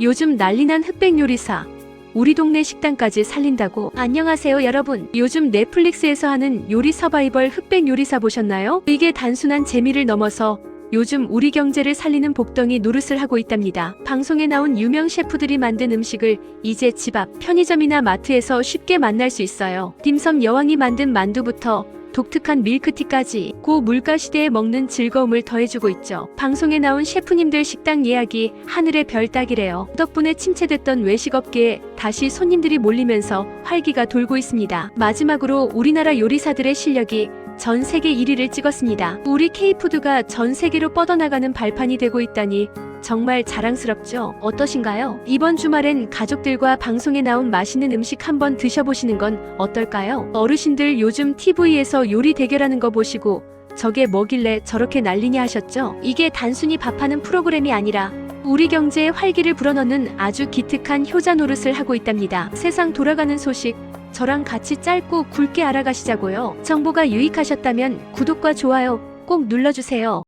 요즘 난리난 흑백 요리사. 우리 동네 식당까지 살린다고. 안녕하세요, 여러분. 요즘 넷플릭스에서 하는 요리 서바이벌 흑백 요리사 보셨나요? 이게 단순한 재미를 넘어서 요즘 우리 경제를 살리는 복덩이 노릇을 하고 있답니다. 방송에 나온 유명 셰프들이 만든 음식을 이제 집 앞 편의점이나 마트에서 쉽게 만날 수 있어요. 딤섬 여왕이 만든 만두부터 독특한 밀크티까지 고 물가 시대에 먹는 즐거움을 더해주고 있죠. 방송에 나온 셰프님들 식당 예약이 하늘의 별 따기래요. 덕분에 침체됐던 외식업계에 다시 손님들이 몰리면서 활기가 돌고 있습니다. 마지막으로 우리나라 요리사들의 실력이 전 세계 1위를 찍었습니다. 우리 K푸드가 전 세계로 뻗어나가는 발판이 되고 있다니 정말 자랑스럽죠? 어떠신가요? 이번 주말엔 가족들과 방송에 나온 맛있는 음식 한번 드셔보시는 건 어떨까요? 어르신들 요즘 TV에서 요리 대결하는 거 보시고 저게 뭐길래 저렇게 난리냐 하셨죠? 이게 단순히 밥하는 프로그램이 아니라 우리 경제에 활기를 불어넣는 아주 기특한 효자 노릇을 하고 있답니다. 세상 돌아가는 소식 저랑 같이 짧고 굵게 알아가시자고요. 정보가 유익하셨다면 구독과 좋아요 꼭 눌러주세요.